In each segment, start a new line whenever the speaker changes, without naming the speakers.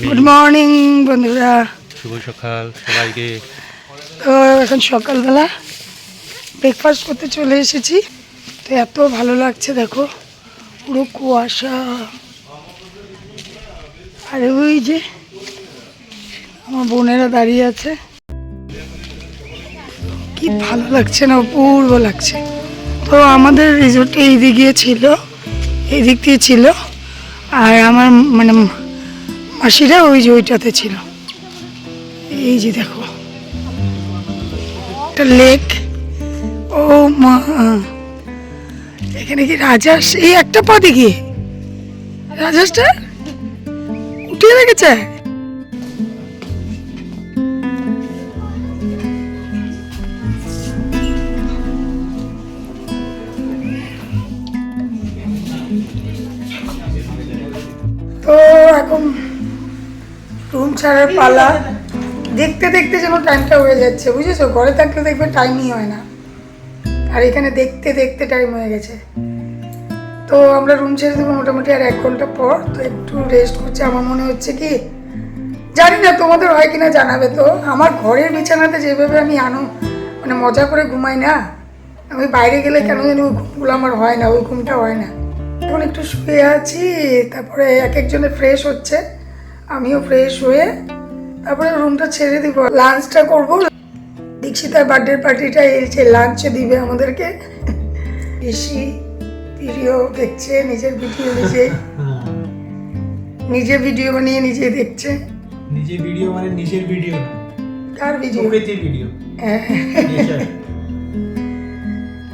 Morning
good morning বন্ধুরা
শুভ সকাল সবাইকে।
তো এখন সকালবেলা ব্রেকফাস্ট করতে চলে এসেছি। তো এত ভালো লাগছে দেখো। পুরো কুয়াশা। আর ওই যে আমার বোনেরা দাঁড়িয়ে আছে। কি ভালো লাগছে না অপূর্ব লাগছে। তো আমাদের রিসোর্টে এই দিকে ছিল এই দিক দিয়ে ছিল। আর আমার মানে মাসিরা ওই যে ওইটাতে ছিল। এই যে দেখো। একটা লেক ও মা। এখানে কি রাজাস এই একটা পা দেখি। রাজাসটা উঠিয়ে রেখেছে রুম ছাড়ার পালা। দেখতে দেখতে যেন টাইমটা হয়ে যাচ্ছে বুঝেছ? ঘরে থাকলে দেখবে টাইমই হয় না। আর এখানে দেখতে দেখতে টাইম হয়ে গেছে। তো আমরা রুম ছেড়ে দেবো মোটামুটি আর এক ঘণ্টা পর। তো একটু রেস্ট করছে। আমার মনে হচ্ছে কি জানি না তোমাদের হয় কিনা জানাবে তো। আমার ঘরের বিছানাতে যেভাবে আমি আনো মানে মজা করে ঘুমাই না আমি বাইরে গেলে কেন জানি ওই ঘুমগুলো আমার হয় না ওই ঘুমটা হয় না। এখন একটু শুয়ে আছি তারপরে এক একজনে ফ্রেশ হচ্ছে। আমিও ফ্রেশ হয়ে তারপরে রুমটা ছেড়ে দিব। লাঞ্চটা করব। দীক্ষিতার বার্থডে পার্টিটা এসে লাঞ্চে দিবে আমাদেরকে। বেশি ভিডিও দেখছে নিজের ভিডিও নিজে নিজে ভিডিও বানিয়ে নিজে দেখছে।
নিজে ভিডিও মানে নিজের ভিডিও
কার ভিডিও
প্রকৃতির ভিডিও নেচার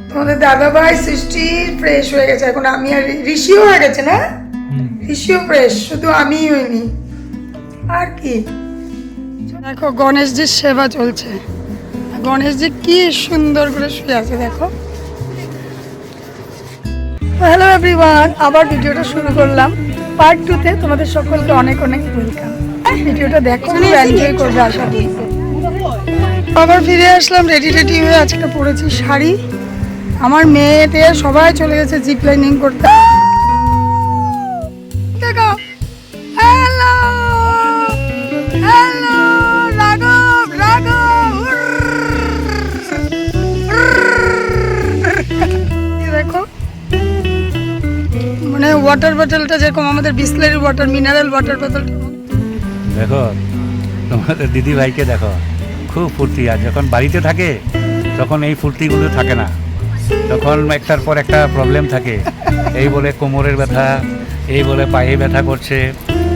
তোমাদের দাদা ভাই সৃষ্টি ফ্রেশ হয়ে গেছে। এখন আমি আর ঋষিও হয়ে গেছে না? ঋষিও ফ্রেশ শুধু আমিই হইনি। আর কি? দেখো গণেশজির সেবা চলছে। গণেশজি কি সুন্দর করে শুয়ে আছে দেখো। হ্যালো এভরিওয়ান আবার ভিডিওটা শুরু করলাম। পার্ট টুতে তোমাদের সকলকে অনেক অনেক ওয়েলকাম ভিডিওটা দেখো এনজয় করবে আশা করি। আবার ফিরে আসলাম রেডি রেডি হয়ে আজকে পরেছি শাড়ি। আমার মেয়েতে সবাই চলে গেছে জিপ লাইনিং করতে। দেখো হ্যালো হ্যালো ওয়াটার বোতলটা যেরকম আমাদের বিসলারি ওয়াটার মিনারেল ওয়াটার বোতলটা
দেখো তোমাদের দিদি ভাইকে দেখো খুব ফুর্তি। আর যখন বাড়িতে থাকে তখন এই ফুর্তিগুলো থাকে না। তখন একটার পর একটা প্রবলেম থাকে। এই বলে কোমরের ব্যথা এই বলে পায়ে ব্যথা করছে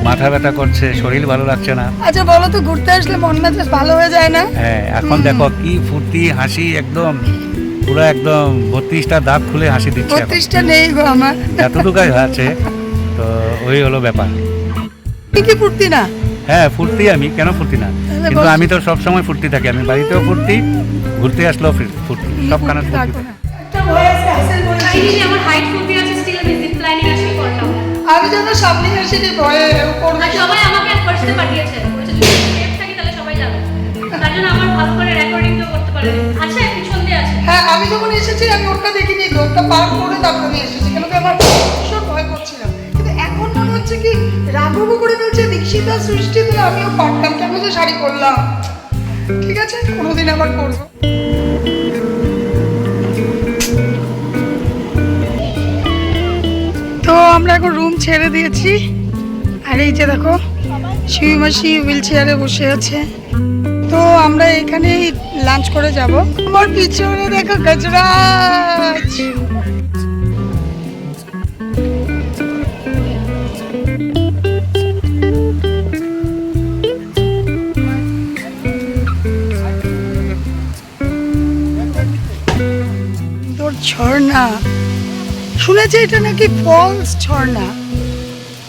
মাথা ব্যথা করছে শরীর ভালো লাগছে না।
আচ্ছা বলো তো ঘুরতে আসলে মন মেজাজ ভালো হয়ে যায় না?
হ্যাঁ এখন দেখো কি ফুর্তি হাসি একদম। পুরো একদম বত্রিশটা দাঁত খুলে হাসি দিচ্ছে
বত্রিশটা নেই গো আমার।
এতটুকাই আছে তো ওই হলো ব্যাপার।
কি ফুর্তি না?
হ্যাঁ ফুর্তি আমি কেন ফুর্তি না? কিন্তু আমি তো সব সময় ফুর্তি থাকি আমি বাড়িতেও ফুর্তি ঘুরতে আসলেও ফির- ফুর্তি সবখানে ফুর্তি।
থাকো না।
কাহিনী আমার হাইট ফোবিয়া আছে স্টিল আমি
যেন সামনে ভয়ে
সবাই আমাকে ফার্স্টে পাঠিয়েছে। বলেছে যদি সেফ থাকি তাহলে সবাই যাবে। তার জন্য আমার ভালো করে রেকর্ডিং তো করতে পারবে। আছে পিছন
হ্যাঁ আমি যখন এসেছি, আমি ওটা দেখিনি ওটা পার করে তারপর আমি এসেছি। কেন কি আমার ভীষণ ভয় করছিলাম। কিন্তু এখন মনে হচ্ছে কি, রাঘবও করে ফেলছে, দীক্ষিতা সৃষ্টি তো আমিও পারতাম। কেন যে শাড়ি করলাম ঠিক আছে, কোনোদিন আবার করব তো আমরা এখন রুম ছেড়ে দিয়েছি। আর এই যে দেখো শিবি মাসি হুইল চেয়ারে বসে আছে। তো আমরা এখানেই লাঞ্চ করে যাব। আমার পিছনে দেখো গজরাজ। ঝর্ণা। শুনেছি এটা নাকি ফলস ঝর্ণা।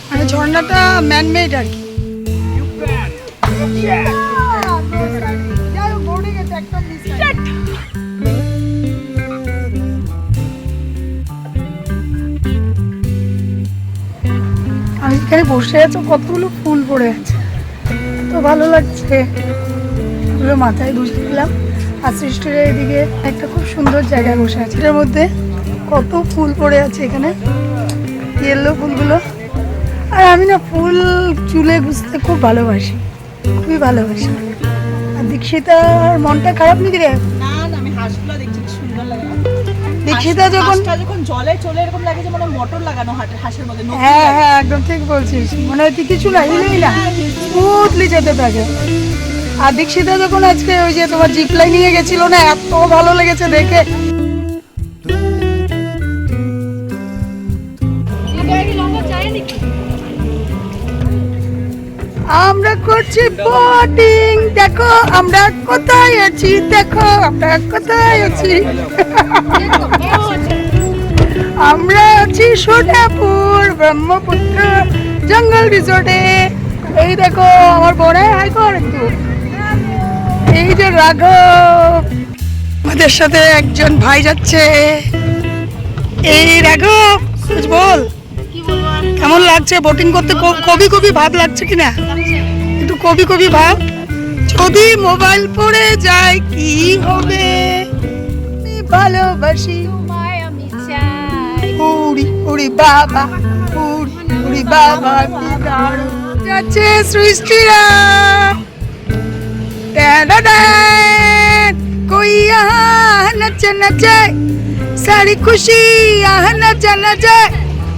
মানে ঝর্ণাটা ম্যানমেড আর কি। এখানে বসে আছো? কতগুলো ফুল পড়ে আছে। তো ভালো লাগছে। এগুলো মাথায় বুঝে দিলাম। আর সৃষ্টির এদিকে একটা খুব সুন্দর জায়গায় বসে আছে। এটার মধ্যে কত ফুল পড়ে আছে এখানে। ইয়েলো ফুলগুলো। আর আমি না ফুল চুলে গুছতে খুব ভালোবাসি। খুবই ভালোবাসি। আর দীক্ষিতার মনটা খারাপ নাকি রে? দীক্ষিতা যখন
যখন জলে চলে এরকম লাগে যে মানে মোটর লাগানো হাটের হাঁসের মধ্যে
হ্যাঁ হ্যাঁ একদম ঠিক বলছিস। মনে হয় কিছু না হিলেই না। স্মুথলি যেতে থাকে। আর দীক্ষিতা যখন আজকে ওই যে তোমার জিপলাই নিয়ে গেছিল না এত ভালো লেগেছে দেখে। আমরা করছি বোটিং দেখো, আমরা কোথায় আছি? দেখো, আমরা কোথায় আছি? আমরা আছি সোনাপুর, ব্রহ্মপুত্র জঙ্গল রিসোর্টে। এই দেখো, আমার বোনে হাই কর একটু। এই যে রাঘব, আমাদের সাথে একজন ভাই যাচ্ছে। এই রাঘব বল।
কি বলব?
কেমন লাগছে? বোটিং করতে কবি কবি ভাব লাগছে কিনা? একটু কবি কবি ভাব। যদি মোবাইল পড়ে যায় কি হবে? ভালোবাসি। উড়ি উড়ি বাবা উড়ি উড়ি বাবা যাচ্ছে সৃষ্টিরা। কই আহ নচে নচে সারি খুশি আহ নচে নচে।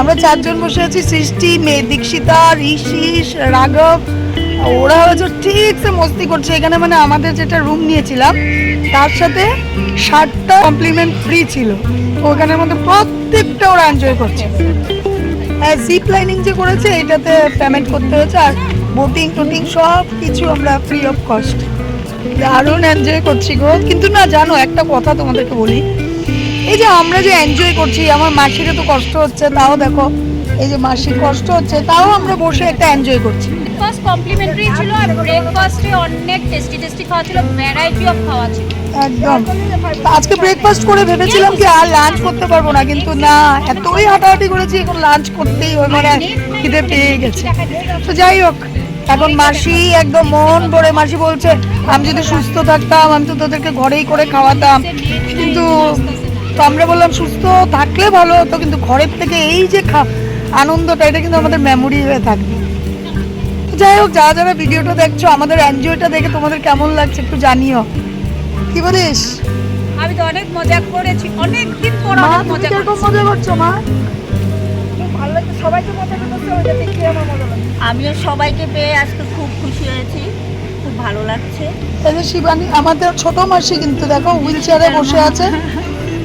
আমরা চারজন বসে আছি, সৃষ্টি, মেয়ে দীক্ষিতা ঋষিস রাঘব। ওরা হচ্ছে ঠিক সে মস্তি করছে। এখানে মানে আমাদের যেটা রুম নিয়েছিলাম, তার সাথে ষাটটা কমপ্লিমেন্ট ফ্রি ছিল। ওখানের মধ্যে প্রত্যেকটা ওরা এনজয় করছে। জিপ লাইনিং যে করেছে, এটাতে পেমেন্ট করতে হয়েছে। আর বোটিং টোটিং সব কিছু আমরা ফ্রি অফ কস্ট দারুণ এনজয় করছি গো। কিন্তু না, জানো, একটা কথা তোমাদেরকে বলি। এই যে আমরা যে এনজয় করছি আমার মাসিরও তো কষ্ট হচ্ছে তাও দেখো। এই যে মাসির কষ্ট হচ্ছে তাও আমরা বসে একটা এনজয় করছি।
ব্রেকফাস্ট কমপ্লিমেন্টারি ছিল আর ব্রেকফাস্টে অনেক টেস্টি টেস্টি খাওয়া ছিল ভ্যারাইটি অফ খাওয়া ছিল।
একদম। আজকে ব্রেকফাস্ট করে ভেবেছিলাম কি আর লাঞ্চ করতে পারব না কিন্তু না এতই হাঁটাহাঁটি করেছি এখন লাঞ্চ করতেই হয় মানে খিদে পেয়ে গেছে। তো যাই হোক এখন মাসি একদম মন ভরে মাসি বলছে আমি যদি সুস্থ থাকতাম আমি তো তোদেরকে ঘরেই করে খাওয়াতাম। কিন্তু তো আমরা বললাম সুস্থ থাকলে ভালো হতো কিন্তু ঘরের থেকে এই যে খা আনন্দটা এটা কিন্তু আমাদের মেমোরি হয়ে থাকবে। যাই হোক যারা যারা ভিডিওটা দেখছ আমাদের এনজয়টা দেখে তোমাদের কেমন লাগছে একটু জানিও। কি বলিস?
আমি তো অনেক মজা করেছি অনেক দিন পর
মা
অনেক মজা করেছি।
মজা করছ মা? ভালো লাগছে সবাইকে মজা করতে ওটা দেখে আমার মজা লাগছে।
আমিও সবাইকে পেয়ে আজকে খুব খুশি হয়েছি খুব ভালো লাগছে।
এই যে শিবানী আমাদের ছোট মাসি কিন্তু দেখো হুইল চেয়ারে বসে আছে।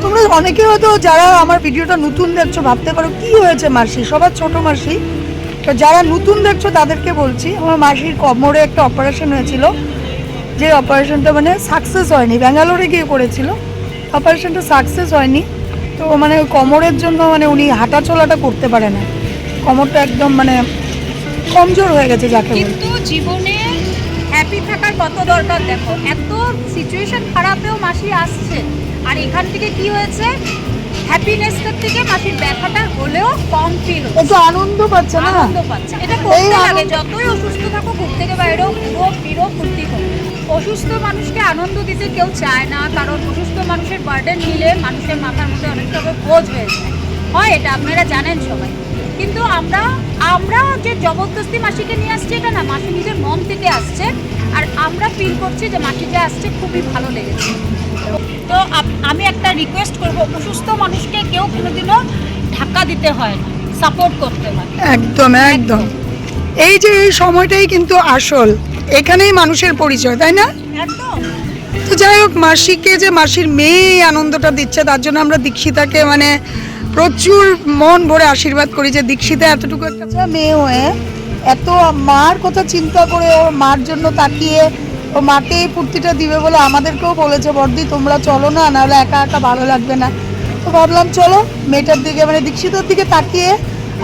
তোমরা অনেকে হয়তো যারা আমার ভিডিওটা নতুন দেখছ, ভাবতে পারো কি হয়েছে মাসি, সবার ছোট মাসি। তো যারা নতুন দেখছ, তাদেরকে বলছি, আমার মাসির কোমরে একটা অপারেশন হয়েছিল। যে অপারেশনটা মানে সাকসেস হয়নি, ব্যাঙ্গালোরে গিয়ে করেছিল। অপারেশনটা সাকসেস হয়নি। তো মানে কোমরের জন্য মানে উনি হাঁটা চলাটা করতে পারে না। কোমরটা একদম মানে কমজোর হয়ে গেছে যাকে
জীবনে হ্যাপি থাকার কত দরকার দেখো। এত সিচুয়েশন খারাপেও মাসি আসছে। আর এখান থেকে কি হয়েছে? হ্যাপিনেসটার থেকে মাসির ব্যথাটা হলেও কম ফিল
একটু আনন্দ পাচ্ছে না?
আনন্দ পাচ্ছে। এটা করতে লাগে। যতই অসুস্থ থাকো ঘুম থেকে বাইরেও ঘুরো ফিরো ফুর্তি করো অসুস্থ মানুষকে আনন্দ দিতে কেউ চায় না কারণ অসুস্থ মানুষের বার্ডেন নিলে মানুষের মাথার মধ্যে অনেকটা করে বোঝ হয়ে যায়। হয় এটা আপনারা জানেন সবাই। কিন্তু আমরা আমরা যে জবরদস্তি মাসিকে নিয়ে আসছি এটা না মাসি নিজের মন থেকে আসছে। আর আমরা ফিল করছি যে মাসি যে আসছে খুবই ভালো লেগেছে। তো আমি একটা রিকোয়েস্ট করব অসুস্থ মানুষকে কেউ কোনোদিনও ধাক্কা দিতে হয় সাপোর্ট করতে হয়।
একদম একদম। এই যে এই সময়টাই কিন্তু আসল এখানেই মানুষের পরিচয় তাই না?
একদম।
তো যাই হোক মাসিকে যে মাসির মেয়ে আনন্দটা দিচ্ছে তার জন্য আমরা দীক্ষিতাকে মানে প্রচুর মন ভরে আশীর্বাদ করি যে দীক্ষিতা এতটুকু একটা মেয়ে হয়ে এত মার কথা চিন্তা করে ওর মার জন্য তাকিয়ে ও মাকে এই ফুর্তিটা দিবে বলে আমাদেরকেও বলেছে, বর্দি, তোমরা চলো না, নাহলে একা একা ভালো লাগবে না। তো ভাবলাম, চলো। মেয়েটার দিকে মানে দীক্ষিতার দিকে তাকিয়ে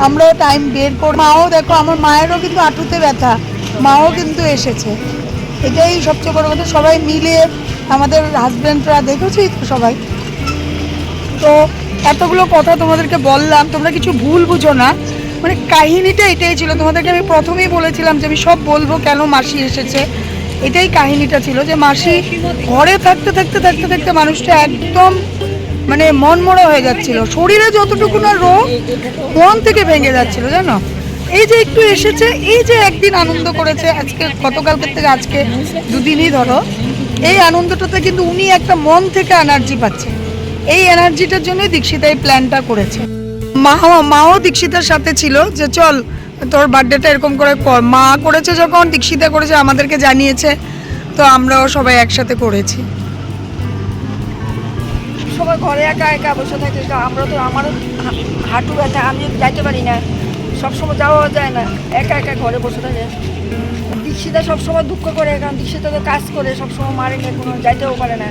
আমরাও টাইম বের করি, মাও দেখো, আমার মায়েরও কিন্তু আঁটুতে ব্যথা, মাও কিন্তু এসেছে। এটাই সবচেয়ে বড় কথা, সবাই মিলে আমাদের হাজব্যান্ডরা দেখেছি তো সবাই? তো এতগুলো কথা তোমাদেরকে বললাম, তোমরা কিছু ভুল বুঝো না। মানে কাহিনীটা এটাই ছিল, তোমাদেরকে আমি প্রথমেই বলেছিলাম যে আমি সব বলব কেন মাসি এসেছে। এটাই কাহিনীটা ছিল যে মাসি ঘরে থাকতে থাকতে থাকতে থাকতে মানুষটা একদম মানে মনমরা হয়ে যাচ্ছিল। শরীরে যতটুকু না রোগ, মন থেকে ভেঙে যাচ্ছিল, জানো? এই যে একটু এসেছে, এই যে একদিন আনন্দ করেছে, আজকে, গতকালকের থেকে আজকে দুদিনই ধরো, এই আনন্দটাতে কিন্তু উনি একটা মন থেকে এনার্জি পাচ্ছে এই এনার্জিটার জন্যই দীক্ষিতা এই প্ল্যানটা করেছে। মা মাও দীক্ষিতার সাথে ছিল যে, চল, তোর বার্থডেটা এরকম করে কর মা করেছে যখন, দীক্ষিতা করেছে, আমাদেরকে জানিয়েছে। তো আমরাও সবাই একসাথে করেছি।
সবাই ঘরে একা একা বসে থাকে আমরা তো, আমারও হাঁটু ব্যথা, আমি যাইতে পারি না। সবসময় যাওয়া যায় না, একা একা ঘরে বসে থাকে। দীক্ষিতা সবসময় দুঃখ করে, কারণ দীক্ষিতা তো কাজ করে, সবসময় মারে না কোনো যাইতেও পারে না।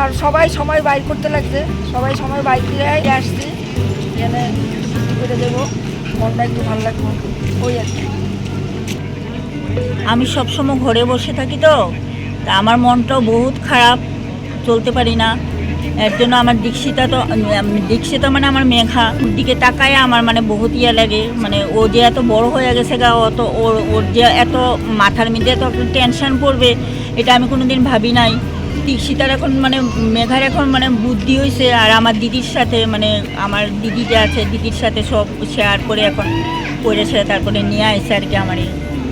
আর সবাই সময় বাইর করতে লাগছে। সবাই সময় বাইর দিয়ে আসছি। এখানে করে দেবো? মনটা একটু ভালো লাগবে। ওই আর
আমি সবসময় ঘরে বসে থাকি তো, তা আমার মনটাও বহুত খারাপ, চলতে পারি না। এর জন্য আমার দীক্ষিতা তো দীক্ষিতা মানে আমার মেঘা। দিকে তাকায় আমার মানে বহুত ইয়ে লাগে। মানে ও যে এত বড় হয়ে গেছে গা অত ওর ওর যে এত মাথার মধ্যে এত টেনশন পড়বে, এটা আমি কোনোদিন ভাবি নাই। দীক্ষিতার এখন মানে মেঘার এখন মানে বুদ্ধি হয়েছে আর আমার দিদির সাথে মানে আমার দিদি যে আছে, দিদির সাথে সব শেয়ার করে এখন করেছে, তারপরে নিয়ে আসছে আর কি আমার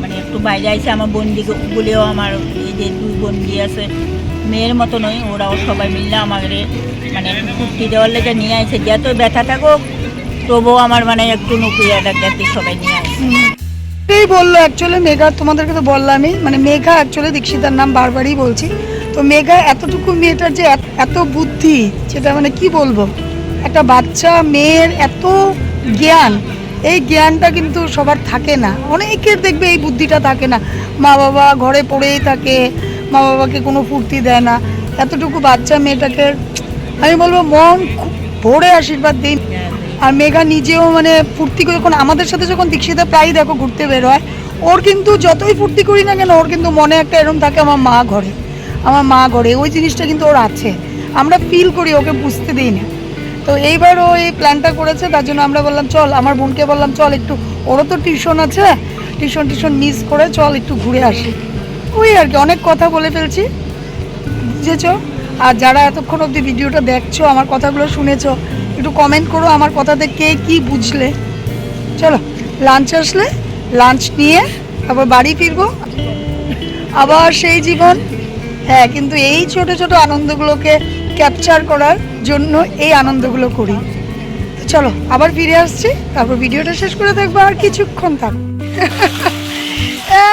মানে একটু বাইরে আইসে আমার বন্দি বলেও আমার এই যে দুই বন্দি আছে, মেয়ের মতো নয়, ওরাও সবাই মিললে আমাকে মানে কুর্তি দেওয়ার লেগে নিয়ে আসে যত ব্যথা থাকুক, তবুও আমার মানে একটু নুকুইয়া ডাক্তার সবাই নিয়ে আসে।
বলল অ্যাকচুয়ালি মেঘা তোমাদেরকে তো বললামই মানে মেঘা অ্যাকচুয়ালি দীক্ষিতার নাম বারবারই বলছি। তো মেঘা, এতটুকু মেয়েটার যে এত- বুদ্ধি, সেটা মানে কি বলব? একটা বাচ্চা মেয়ের এত জ্ঞান, এই জ্ঞানটা কিন্তু সবার থাকে না। অনেকের দেখবে এই বুদ্ধিটা থাকে না। মা বাবা ঘরে পড়েই থাকে, মা বাবাকে কোনো ফুর্তি দেয় না। এতটুকু বাচ্চা মেয়েটাকে, আমি বলব মন খুব ভরে আশীর্বাদ দিন। আর মেঘা নিজেও মানে ফুর্তি করে যখন আমাদের সাথে যখন দীক্ষিতা প্রায়ই দেখো ঘুরতে বেরোয়, ওর কিন্তু যতই ফুর্তি করি না কেন, ওর কিন্তু মনে একটা এরকম থাকে, আমার মা ঘরে। আমার মা ঘরে ওই জিনিসটা কিন্তু ওর আছে। আমরা ফিল করি, ওকে বুঝতে দিই না। তো এইবার ও এই প্ল্যানটা করেছে, তার জন্য আমরা বললাম, চল। আমার বোনকে বললাম, চল একটু। ওরও তো টিউশন আছে টিউশন টিউশন মিস করে চল একটু ঘুরে আসি। ওই আর কি, অনেক কথা বলে ফেলছি। বুঝেছ? আর যারা এতক্ষণ অবধি ভিডিওটা দেখছ, আমার কথাগুলো শুনেছো, একটু কমেন্ট করো আমার কথাতে কে কি বুঝলে। চলো লাঞ্চ আসলে লাঞ্চ নিয়ে, তারপর বাড়ি ফিরবো। আবার সেই জীবন। হ্যাঁ কিন্তু এই ছোট ছোট আনন্দগুলোকে ক্যাপচার করার জন্য এই আনন্দগুলো করি। চলো, আবার ফিরে আসছি। তারপর ভিডিওটা শেষ করে দেখব আর কিছুক্ষণ থাক! এ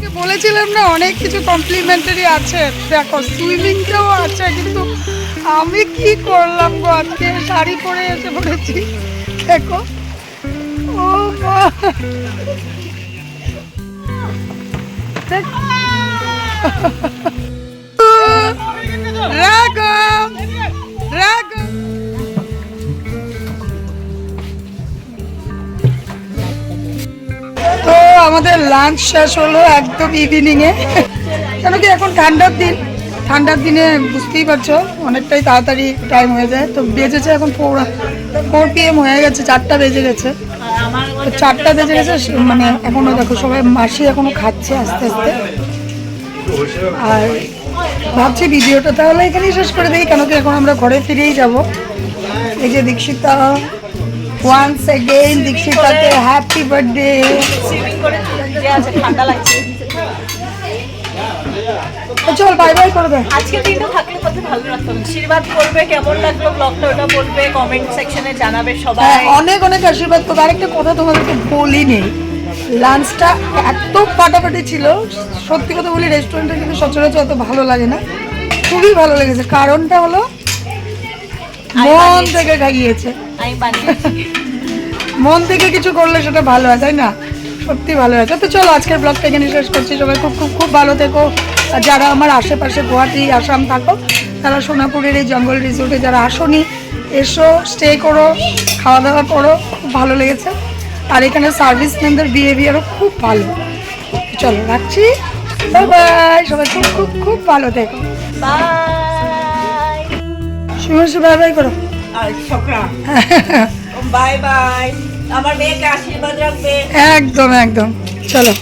কে বলেছিলাম না, অনেক কিছু কমপ্লিমেন্টারি আছে। দেখো সুইমিংটাও আছে, কিন্তু আমি কি করলাম গো আজকে? শাড়ি পরে এসে পড়েছি দেখো, ও তো আমাদের লাঞ্চ শেষ হলো একদম ইভিনিং এ কেন কি এখন ঠান্ডার দিন? ঠান্ডার দিনে বুঝতেই পারছ, অনেকটাই তাড়াতাড়ি টাইম হয়ে যায়। তো বেজেছে এখন ফোর ফোর পিএম হয়ে গেছে, চারটা বেজে গেছে। তো চারটা বেজে গেছে মানে এখনও দেখো সবাই মাসি এখনও খাচ্ছে আস্তে আস্তে। আর ভাবছি ভিডিওটা তাহলে এখানেই শেষ করে দিই কেন কি এখন আমরা ঘরে ফিরেই যাব। এই যে দীক্ষিতা ওয়ান্স এগেইন দীক্ষিতাকে হ্যাপি বার্থডে
ঠান্ডা লাগছে।
চল বাই বাই করে দে।
আজকে দিনটা থাকলে কত ভালো লাগতো। আশীর্বাদ করবে কেমন লাগল ব্লগটা ওটা বলবে কমেন্ট সেকশনে জানাবে
হ্যাঁ,
সবাই
অনেক অনেক আশীর্বাদ করব। আরেকটা কথা তোমাদেরকে বলিনি। লাঞ্চটা এত ফাটাফাটি ছিল। সত্যি কথা বলি রেস্টুরেন্টে কিন্তু সচরাচর অত ভালো লাগে না। খুবই ভালো লেগেছে। কারণটা হলো মন থেকে খাইয়েছে। মন থেকে কিছু করলে সেটা ভালো হয় তাই না? সত্যি ভালো হয় তো চলো আজকের ব্লগটা এখানে শেষ করছি। সবাই খুব খুব খুব ভালো থেকো। আর যারা আমার আশেপাশে গুয়াহাটি আসাম থাকো তারা সোনাপুরের এই জঙ্গল রিসোর্টে যারা আসনি এসো স্টে করো খাওয়া দাওয়া করো। খুব ভালো লেগেছে। আর এখানে সার্ভিসম্যানদের বিহেভিয়ারও খুব ভালো। চলো রাখছি। বাই বাই সবাই খুব খুব খুব ভালো থেকো।
বাই
শুভেচ্ছা বাই বাই করো।
বাই বাই আমার মেয়েকে আশীর্বাদ রাখবে।
একদম একদম। চলো।